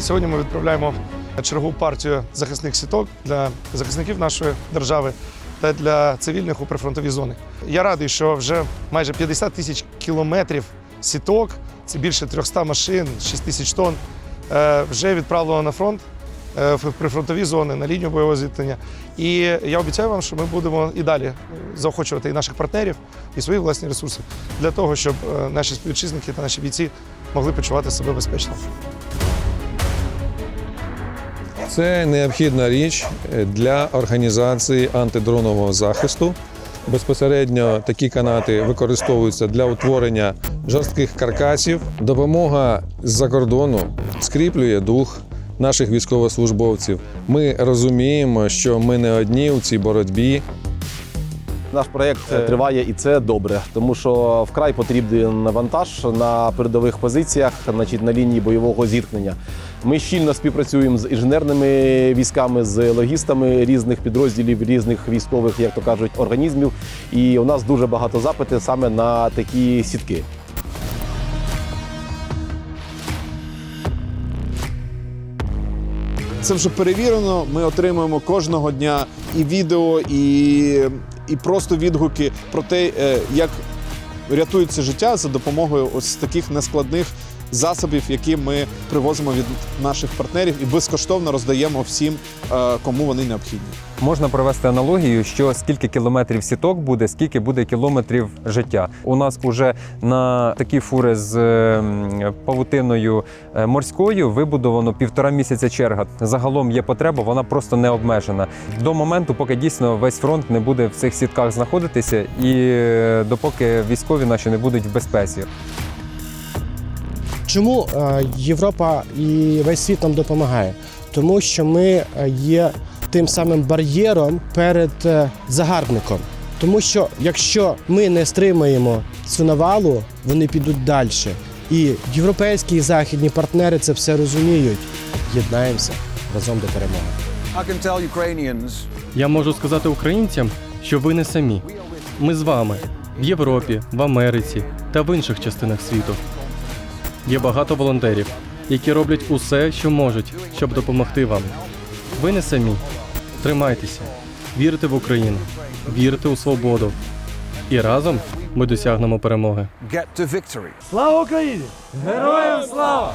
Сьогодні ми відправляємо чергову партію захисних сіток для захисників нашої держави та для цивільних у прифронтовій зоні. Я радий, що вже майже 50 тисяч кілометрів сіток, це більше 300 машин, 6 тисяч тонн, е, вже відправлено на фронт е, в прифронтові зони, на лінію бойового зіткнення. І я обіцяю вам, що ми будемо і далі заохочувати і наших партнерів, і свої власні ресурси для того, щоб е, наші співвітчизники та наші бійці могли почувати себе безпечно. Це необхідна річ для організації антидронового захисту. Безпосередньо такі канати використовуються для утворення жорстких каркасів. Допомога з-за кордону скріплює дух наших військовослужбовців. Ми розуміємо, що ми не одні у цій боротьбі. Наш проєкт е, триває і це добре, тому що вкрай потрібен вантаж на передових позиціях, значить, на лінії бойового зіткнення. Ми щільно співпрацюємо з інженерними військами, з логістами різних підрозділів, різних військових, як то кажуть, організмів. І у нас дуже багато запитів саме на такі сітки. Це вже перевірено. Ми отримуємо кожного дня і відео, і, і просто відгуки про те, е, як рятується життя за допомогою ось таких нескладних засобів, які ми привозимо від наших партнерів і безкоштовно роздаємо всім, е, кому вони необхідні. Можна провести аналогію, що скільки кілометрів сіток буде, скільки буде кілометрів життя. У нас уже на такі фури з ем, павутиною е, морською вибудовано півтора місяця черга. Загалом є потреба, вона просто не обмежена. До моменту, поки дійсно весь фронт не буде в цих сітках знаходитися, і е, допоки військові наші не будуть в безпеці. Чому е, Європа і весь світ нам допомагає? Тому що ми е, є тим самим бар'єром перед е, загарбником. Тому що якщо ми не стримаємо цю навалу, вони підуть далі. І європейські і західні партнери це все розуміють. Єднаємося разом до перемоги. I can tell Ukrainians Я можу сказати українцям, що ви не самі. Ми з вами в Європі, в Америці та в інших частинах світу. Є багато волонтерів, які роблять усе, що можуть, щоб допомогти вам. Ви не самі. Тримайтеся, вірте в Україну, вірте у свободу. І разом ми досягнемо перемоги. get to victory. Слава Україні! Героям слава!